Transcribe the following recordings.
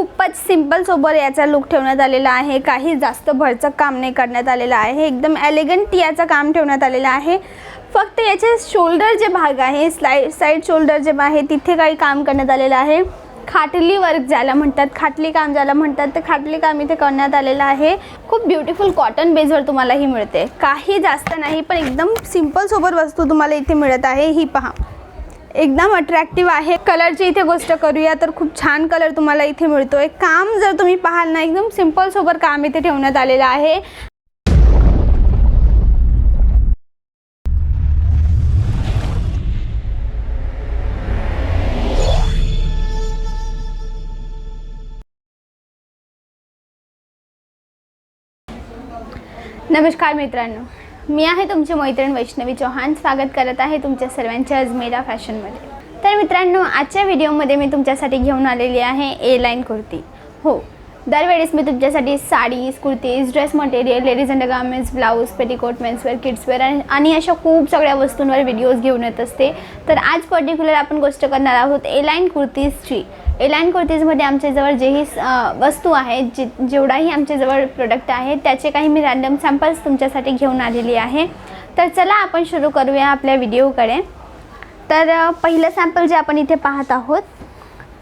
खूपच सिंपल सोबत याचा लुक ठेवण्यात आलेला आहे. काही जास्त भरचक काम नाही करण्यात आलेलं आहे. एकदम एलिगंट याचं काम ठेवण्यात आलेलं आहे. फक्त याचे शोल्डर जे भाग आहे स्लाइड साईड शोल्डर जे आहे तिथे काही काम करण्यात आलेलं आहे. खाटली वर्क ज्याला म्हणतात खाटली काम ज्याला म्हणतात ते खाटली काम इथे करण्यात आलेलं आहे. खूप ब्युटिफुल कॉटन बेसवर तुम्हाला ही मिळते. काही जास्त नाही पण एकदम सिंपल सोबत वस्तू तुम्हाला इथे मिळत आहे. ही पहा. एकदम अट्रॅक्टिव्ह आहे. कलरची इथे गोष्ट करूया तर खूप छान कलर तुम्हाला इथे मिळतोय. काम जर तुम्ही पाहाल ना एकदम सिंपल सोबत काम इथे ठेवण्यात आलेलं आहे. नमस्कार मित्रांनो. मी आहे तुमची मैत्रीण वैष्णवी चौहान. स्वागत करत आहे तुमच्या सर्वांच्या अजमेरा फॅशनमध्ये. तर मित्रांनो आजच्या व्हिडिओमध्ये मी तुमच्यासाठी घेऊन आलेली आहे ए लाईन कुर्ती. हो दरवेळेस मी तुमच्यासाठी saris kurtis dress material ladies undergarments blouse petticoat menswear kidswear आणि अशा खूप सगळ्या वस्तूंवर व्हिडिओज घेऊन येत असते. तर आज पर्टिक्युलर आपण गोष्ट करणार आहोत ए लाईन कुर्तीजची. एलाईन कुर्तीजमध्ये आमच्याजवळ जेही वस्तू आहेत जे जेवढाही आमच्याजवळ प्रोडक्ट आहे त्याचे काही मी रॅन्डम सॅम्पल्स तुमच्यासाठी घेऊन आलेली आहे. तर चला आपण सुरू करूया आपल्या व्हिडिओकडे तर पहिलं सॅम्पल जे आपण इथे पाहत आहोत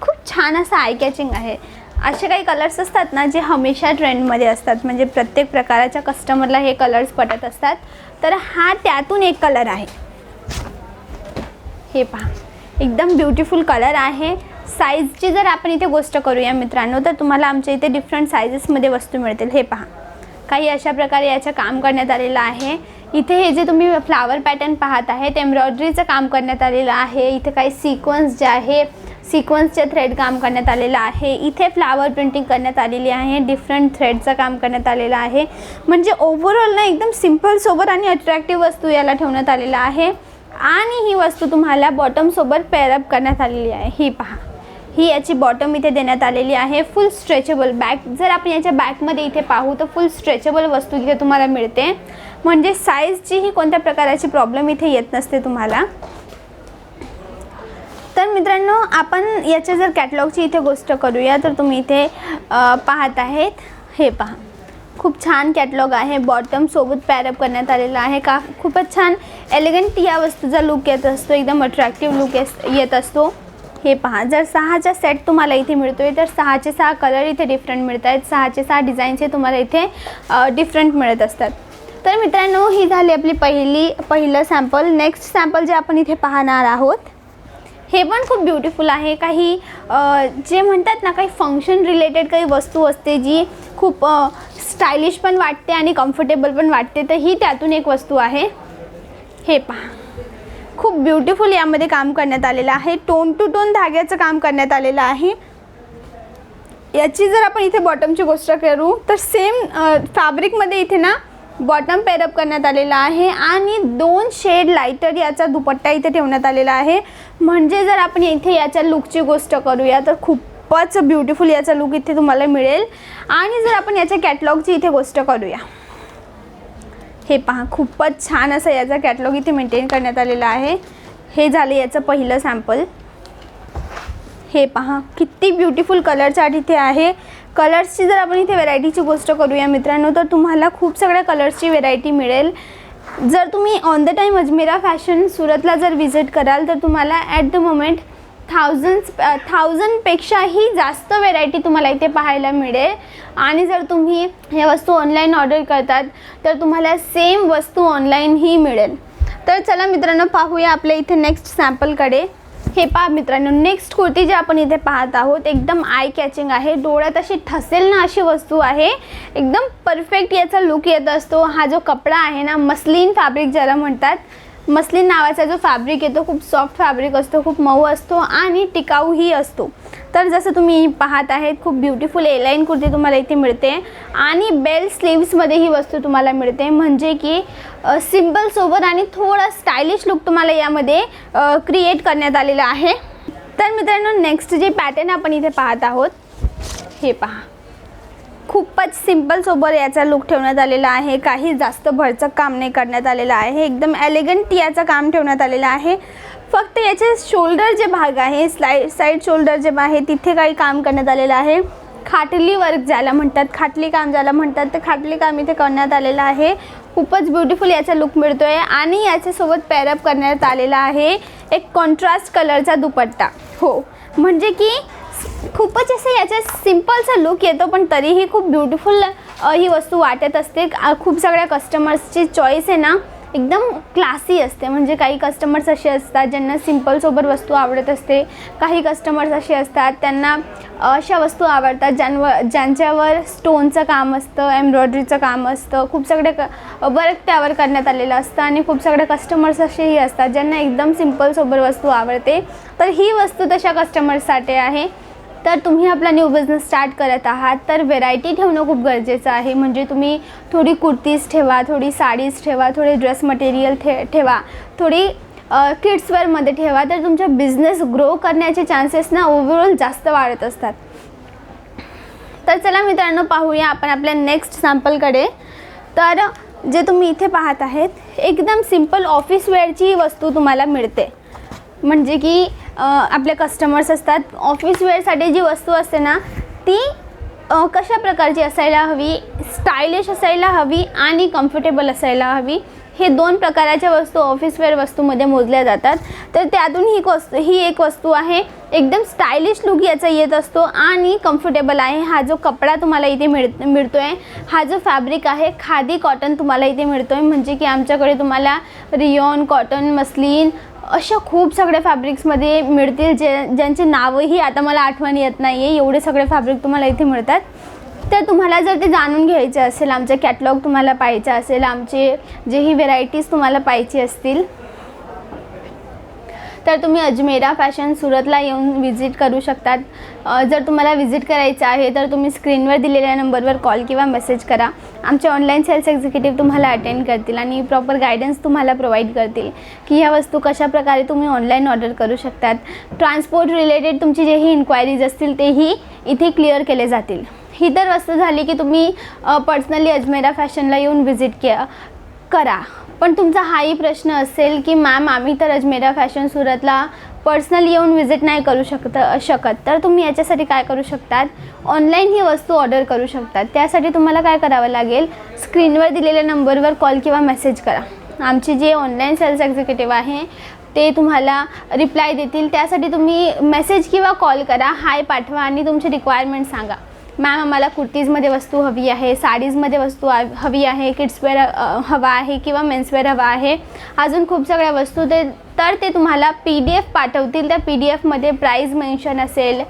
खूप छान असं आय कॅचिंग आहे. असे काही कलर्स असतात ना जे हमेशा ट्रेंडमध्ये असतात. म्हणजे प्रत्येक प्रकाराच्या कस्टमरला हे कलर्स पटत असतात. तर हा त्यातून एक कलर आहे. हे पहा. एकदम ब्युटिफुल कलर आहे. साईजची जर आपण इथे गोष्ट करूया मित्रांनो तर तुम्हाला आमच्या इथे डिफरंट सायझेसमध्ये वस्तू मिळतील. हे पहा. काही अशा प्रकारे याचं काम करण्यात आलेलं आहे. इथे हे जे तुम्ही फ्लावर पॅटर्न पाहत आहेत एम्ब्रॉयडरीचं काम करण्यात आलेलं आहे. इथे काही सिक्वन्स जे आहे सिक्वन्सचे थ्रेड काम करण्यात आलेलं आहे. इथे फ्लावर प्रिंटिंग करण्यात आलेली आहे. डिफरंट थ्रेडचं काम करण्यात आलेलं आहे. म्हणजे ओव्हरऑल ना एकदम सिंपल सोबत आणि अट्रॅक्टिव्ह वस्तू याला ठेवण्यात आलेलं आहे. आणि ही वस्तू तुम्हाला बॉटमसोबत पेअरअप करण्यात आलेली आहे. ही पहा. ही याची बॉटम इथे देण्यात आलेली आहे. फुल स्ट्रेचेबल बॅक जर आपण याच्या बॅकमध्ये इथे पाहू तर फुल स्ट्रेचेबल वस्तू इथे तुम्हाला मिळते. म्हणजे साईजचीही कोणत्या प्रकाराची प्रॉब्लेम इथे येत नसते तुम्हाला. तर मित्रांनो आपण याच्या जर कॅटलॉगची इथे गोष्ट करूया तर तुम्ही इथे पाहत आहेत. हे पहा. खूप छान कॅटलॉग आहे. बॉटम सोबत पॅरअप करण्यात आलेला आहे का? खूपच छान. एलिगंट या वस्तूचा लुक येत असतो. एकदम अट्रॅक्टिव्ह लुक येत असतो. हे पहा जर सहाचा सेट तुम्हाला इथे मिळतो आहे तर सहाचे सहा कलर इथे डिफरंट मिळत आहेत सहाचे सहा डिझाईन्सचे तुम्हाला इथे डिफरंट मिळत असतात. तर मित्रांनो ही झाली आपली पहिली पहिलं सॅम्पल नेक्स्ट सॅम्पल जे आपण इथे पाहणार आहोत हे पण खूप ब्युटिफुल आहे. काही जे म्हणतात ना काही फंक्शन रिलेटेड काही वस्तू असते जी खूप स्टायलिश पण वाटते आणि कम्फर्टेबल पण वाटते तर ही त्यातून एक वस्तू आहे. हे पहा. खूप ब्युटिफुल यामध्ये काम करण्यात आलेलं आहे. टोन टू टोन धाग्याचं काम करण्यात आलेलं आहे. याची जर आपण इथे बॉटमची गोष्ट करू तर सेम फॅब्रिकमध्ये इथे ना बॉटम पेरअप करण्यात आलेला आहे आणि दोन शेड लायटर याचा दुपट्टा इथे ठेवण्यात आलेला आहे. म्हणजे जर आपण इथे याच्या लुकची गोष्ट करूया तर खूपच ब्युटिफुल याचा लुक इथे तुम्हाला मिळेल. आणि जर आपण याच्या कॅटलॉगची इथे गोष्ट करूया. हे पहा खूपच छान असं याचा कॅटलॉग इथे मेंटेन करण्यात आलेला आहे. हे झालं याचं पहिलं सॅम्पल हे पहा किती ब्युटिफुल कलर चार्ट इथे आहे. कलर्सची जर आपण इथे व्हेरायटीची गोष्ट करूया मित्रांनो तर तुम्हाला खूप सगळ्या कलर्सची व्हेरायटी मिळेल. जर तुम्ही on the time Ajmera fashion सुरतला जर व्हिजिट कराल तर तुम्हाला ॲट द मोमेंट थाउजंड थाउजंडपेक्षाही जास्त व्हेरायटी तुम्हाला इथे पाहायला मिळेल. आणि जर तुम्ही ह्या वस्तू ऑनलाईन ऑर्डर करतात तर तुम्हाला सेम वस्तू ऑनलाईनही मिळेल. तर चला मित्रांनो पाहूया आपल्या इथे नेक्स्ट सॅम्पलकडे हे पहा मित्रांनो नेक्स्ट कुर्ती जी आपण इथे पाहत आहोत एकदम आय कॅचिंग आहे. डोळ्यात अशी ठसेल ना अशी वस्तू आहे. एकदम परफेक्ट याचा लुक येत असतो. हा जो कपडा आहे ना मस्लिन फॅब्रिक ज्याला म्हणतात मस्लिन नावाचा जो फॅब्रिक येतो खूप सॉफ्ट फॅब्रिक असतो खूप मऊ असतो आणि टिकाऊही असतो. तर जसं तुम्ही पाहत आहेत खूप ब्युटिफुल एलाईन कुर्ती तुम्हाला इथे मिळते आणि बेल स्लीव्समध्ये ही वस्तू तुम्हाला मिळते. म्हणजे की सिम्पलसोबत आणि थोडा स्टायलिश लुक तुम्हाला यामध्ये क्रिएट करण्यात आलेला आहे. तर मित्रांनो नेक्स्ट जे पॅटर्न आपण इथे पाहत आहोत हे पहा. खूपच सिंपल सोबत याचा लुक ठेवण्यात आलेला आहे. काही जास्त भरचक काम नाही करण्यात आलेलं आहे. एकदम एलिगंट याचं काम ठेवण्यात आलेलं आहे. फक्त याचे शोल्डर जे भाग आहे स्लाईड साईड शोल्डर जे आहे तिथे काही काम करण्यात आलेलं आहे. खाटली वर्क ज्याला म्हणतात खाटली काम ज्याला म्हणतात ते खाटली काम इथे करण्यात आलेलं आहे. खूपच ब्युटिफुल याचा लुक मिळतो आहे आणि याच्यासोबत पॅरअप करण्यात आलेला आहे एक कॉन्ट्रास्ट कलरचा दुपट्टा. हो म्हणजे की खूपच असं याचा सिम्पलचा लुक येतो पण तरीही खूप ब्युटिफुल ही वस्तू वाटत असते. खूप सगळ्या कस्टमर्सची चॉईस आहे ना एकदम क्लासी असते. म्हणजे काही कस्टमर्स असे असतात ज्यांना सिम्पलसोबत वस्तू आवडत असते. काही कस्टमर्स असे असतात त्यांना अशा वस्तू आवडतात ज्यांवर ज्यांच्यावर स्टोनचं काम असतं एम्ब्रॉयडरीचं काम असतं. खूप सगळे क वर्क त्यावर करण्यात आलेलं असतं आणि खूप सगळे कस्टमर्स असेही असतात ज्यांना एकदम सिम्पलसोबत वस्तू आवडते. तर ही वस्तू तशा कस्टमर्ससाठी आहे. तर तुम्ही आपला न्यू बिझनेस स्टार्ट करत आहात तर व्हेरायटी ठेवणं खूप गरजेचं आहे. म्हणजे तुम्ही थोडी कुर्तीज ठेवा थोडी साडीज ठेवा थोडे ड्रेस मटेरियल ठे ठेवा. थोडी किड्सवेअरमध्ये ठेवा तर तुमचा बिझनेस ग्रो करण्याचे चान्सेस ना ओव्हरऑल जास्त वाढत असतात. तर चला मित्रांनो पाहूया आपण आपल्या नेक्स्ट सॅम्पलकडे तर जे तुम्ही इथे पाहत आहेत एकदम सिंपल ऑफिस वेअरची वस्तू तुम्हाला मिळते. म्हणजे की आपले कस्टमर्स असतात. ऑफिस वेअरसाठी जी वस्तू असते ना ती कशा प्रकारची असायला हवी? स्टायलिश असायला हवी आणि कम्फर्टेबल असायला हवी? हे दोन प्रकाराच्या वस्तू ऑफिसवेअर वस्तूमध्ये मोजल्या जातात. तर त्यातून ही वस्तू ही एक वस्तू आहे. एकदम स्टायलिश लुक याचा येत असतो आणि कम्फर्टेबल आहे. हा जो कपडा तुम्हाला इथे मिळ मिळतो आहे हा जो फॅब्रिक आहे खादी कॉटन तुम्हाला इथे मिळतो आहे म्हणजे की आमच्याकडे तुम्हाला रियॉन कॉटन मस्लिन अशा खूप सगळ्या फॅब्रिक्समध्ये मिळतील जे ज्यांचे नावही आता मला आठवण येत नाही आहे एवढे सगळे फॅब्रिक तुम्हाला इथे मिळतात. तर तुम्हाला जर ते जाणून घ्यायचे असेल आमचा कॅटलॉग तुम्हाला पाहिजे असेल आमचे जे ही व्हेरायटीज तुम्हाला पाहिजे असतील तर तुम्ही अजमेरा फॅशन सुरतला येऊन व्हिजिट करू शकतात. जर तुम्हाला व्हिजिट करायचं आहे तर तुम्ही स्क्रीनवर दिलेल्या नंबरवर कॉल किंवा मेसेज करा. आमचे ऑनलाईन सेल्स एक्झिक्युटिव्ह तुम्हाला अटेंड करतील आणि प्रॉपर गायडन्स तुम्हाला प्रोव्हाइड करतील की ह्या वस्तू कशा प्रकारे तुम्ही ऑनलाईन ऑर्डर करू शकतात. ट्रान्सपोर्ट रिलेटेड तुमची जेही इन्क्वायरीज असतील तेही इथे क्लिअर केले जातील. ही तर वस्तू झाली की तुम्ही पर्सनली अजमेरा फॅशनला येऊन व्हिजिट के करा. पण तुमचा हाही प्रश्न असेल की मॅम आम्ही तर अजमेरा फॅशन सुरतला पर्सनली येऊन व्हिजिट नाही करू शकत शकत. तर तुम्ही याच्यासाठी काय करू शकतात? ऑनलाईन ही वस्तू ऑर्डर करू शकतात. त्यासाठी तुम्हाला काय करावं लागेल? स्क्रीनवर दिलेल्या नंबरवर कॉल किंवा मेसेज करा. आमचे जे ऑनलाईन सेल्स एक्झिक्युटिव्ह आहे ते तुम्हाला रिप्लाय देतील. त्यासाठी तुम्ही मेसेज किंवा कॉल करा हाय पाठवा आणि तुमची रिक्वायरमेंट सांगा. मॅम आम्हाला कुर्तीजमध्ये वस्तू हवी आहे साडीजमध्ये वस्तू आ- हवी आहे किड्सवेअर हवा आहे किंवा मेन्सवेअर हवा आहे. अजून खूप सगळ्या वस्तू ते तर ते तुम्हाला पी डी एफ पाठवतील. त्या पी डी एफमध्ये प्राईज मेन्शन असेल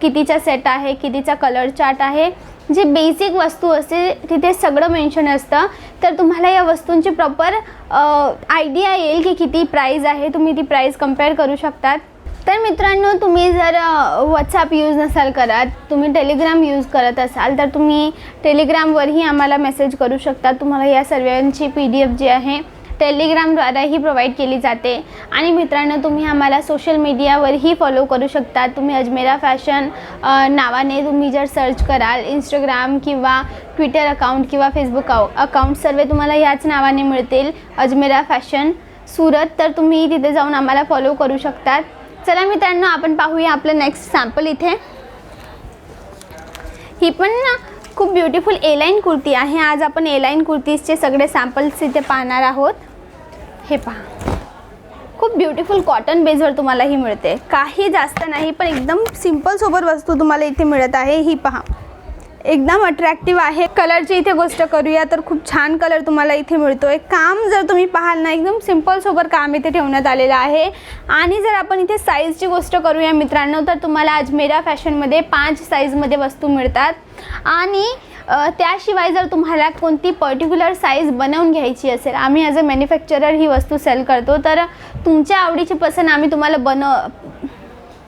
कितीचा सेट आहे कितीचा कलर चार्ट आहे. जे बेसिक वस्तू असते तिथे सगळं मेन्शन असतं. तर तुम्हाला या वस्तूंची प्रॉपर आयडिया येईल की किती प्राईज आहे. तुम्ही ती प्राईज कंपेअर करू शकतात. तर मित्रांनो तुम्ही जर व्हॉट्सॲप यूज नसाल करत तुम्ही टेलिग्राम यूज करत असाल तर तुम्ही टेलिग्रामवरही आम्हाला मेसेज करू शकता. तुम्हाला या सर्वांची पी डी एफ जी आहे टेलिग्रामद्वाराही प्रोव्हाइड केली जाते. आणि मित्रांनो तुम्ही आम्हाला सोशल मीडियावरही फॉलो करू शकता. तुम्ही अजमेरा फॅशन नावाने तुम्ही जर सर्च कराल इंस्टाग्राम किंवा ट्विटर अकाउंट किंवा फेसबुक अकाउंट सर्व तुम्हाला ह्याच नावाने मिळतील. अजमेरा फॅशन सुरत तर तुम्ही तिथे जाऊन आम्हाला फॉलो करू शकतात. चला मित्रांनो आपण पाहूया आपलं नेक्स्ट सॅम्पल इथे. ही पण ना खूप ब्युटिफुल एलाईन कुर्ती आहे. आज आपण एलाईन कुर्तीजचे सगळे सॅम्पल्स इथे पाहणार आहोत. हे पहा. खूप ब्युटिफुल कॉटन बेसवर तुम्हाला ही मिळते. काही जास्त नाही पण एकदम सिंपल सोबत वस्तू तुम्हाला इथे मिळत आहे. ही पहा. एकदम अट्रॅक्टिव्ह आहे. कलरची इथे गोष्ट करूया तर खूप छान कलर तुम्हाला इथे मिळतोय. काम जर तुम्ही पाहाल ना एकदम सिंपल सोबत काम इथे ठेवण्यात आलेलं आहे. आणि जर आपण इथे साईजची गोष्ट करूया मित्रांनो तर तुम्हाला अजमेरा फॅशनमध्ये पाच साईजमध्ये वस्तू मिळतात. आणि त्याशिवाय जर तुम्हाला कोणती पर्टिक्युलर साईज बनवून घ्यायची असेल आम्ही ॲज अ मॅन्युफॅक्चरर ही वस्तू सेल करतो. तर तुमच्या आवडीची पसंत आम्ही तुम्हाला बनव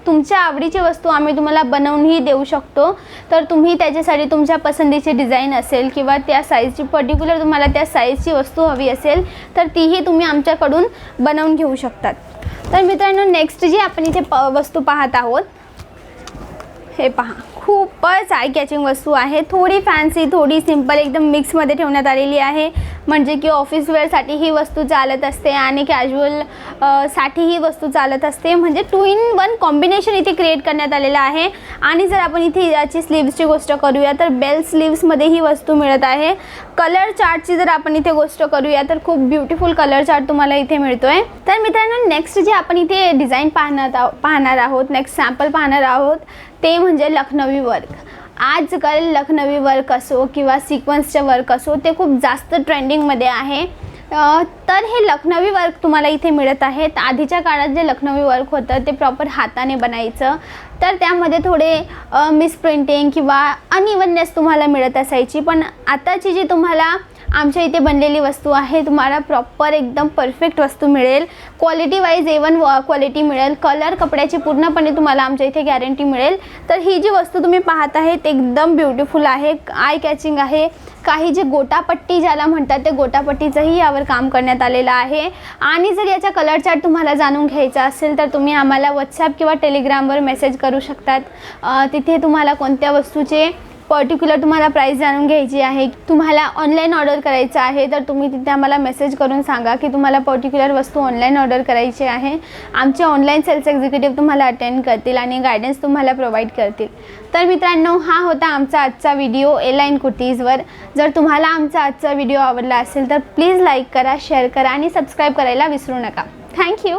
तुमच्या आवडीची वस्तू आम्ही तुम्हाला बनवूनही देऊ शकतो. तर तुम्ही त्याच्यासाठी तुमच्या पसंतीची डिझाईन असेल किंवा त्या साईजची पर्टिक्युलर तुम्हाला त्या साईजची वस्तू हवी असेल तर तीही तुम्ही आमच्याकडून बनवून घेऊ शकतात. तर मित्रांनो नेक्स्ट जी आपण इथे प वस्तू पाहत आहोत हे पहा. खूपच आय कॅचिंग वस्तू आहे. थोडी फॅन्सी थोडी सिंपल एकदम मिक्समध्ये ठेवण्यात आलेली आहे. म्हणजे की ऑफिस वेअरसाठी ही वस्तू चालत असते आणि कॅज्युअलसाठी ही वस्तू चालत असते. म्हणजे टू इन वन कॉम्बिनेशन इथे क्रिएट करण्यात आलेलं आहे. आणि जर आपण इथे याची स्लीव्सची गोष्ट करूया तर बेल स्लीव्समध्ये ही वस्तू मिळत आहे. कलर चार्टची जर आपण इथे गोष्ट करूया तर खूप ब्युटिफुल कलर चार्ट तुम्हाला इथे मिळतो आहे तर मित्रांनो नेक्स्ट जे आपण इथे डिझाईन पाहणार आहो पाहणार आहोत नेक्स्ट सॅम्पल पाहणार आहोत ते म्हणजे लखनवी वर्क आजकाल लखनवी वर्क असो किंवा सिक्वन्सचं वर्क असो ते खूप जास्त ट्रेंडिंगमध्ये आहे. तर हे लखनवी वर्क तुम्हाला इथे मिळत आहेत. आधीच्या काळात जे लखनवी वर्क होतं ते प्रॉपर हाताने बनायचं. तर त्यामध्ये थोडे मिसप्रिंटिंग किंवा अनइवननेस तुम्हाला मिळत असायची. पण आताची जी तुम्हाला आमच्या इथे बनलेली वस्तू आहे. तुम्हाला प्रॉपर एकदम परफेक्ट वस्तू मिळेल. Quality wise A one quality मिळेल. कलर कपड्याची पूर्णपणे तुम्हाला आमच्या इथे गॅरंटी मिळेल. तर ही जी वस्तू तुम्ही पाहत आहेत एकदम ब्युटिफुल आहे आय कॅचिंग आहे. काही जे गोटापट्टी ज्याला म्हणतात ते गोटापट्टीचंही यावर काम करण्यात आलेलं आहे. आणि जर याचा कलर चार्ट तुम्हाला जाणून घ्यायचा असेल तर तुम्ही आम्हाला व्हॉट्सॲप किंवा टेलिग्रामवर मेसेज करू शकतात. तिथे तुम्हाला कोणत्या वस्तूचे पर्टिक्युलर तुम्हाला प्राईस जाणून घ्यायची आहे. तुम्हाला ऑनलाईन ऑर्डर करायचं आहे तर तुम्ही तिथे आम्हाला मेसेज करून सांगा की तुम्हाला पर्टिक्युलर वस्तू ऑनलाईन ऑर्डर करायची आहे. आमचे ऑनलाईन सेल्स एक्झिक्युटिव्ह तुम्हाला अटेंड करतील आणि गायडन्स तुम्हाला प्रोव्हाइड करतील. तर मित्रांनो हा होता आमचा आजचा व्हिडिओ एलाईन कुटीजवर जर तुम्हाला आमचा आजचा व्हिडिओ आवडला असेल तर प्लीज लाईक करा शेअर करा आणि सबस्क्राईब करायला विसरू नका. थँक्यू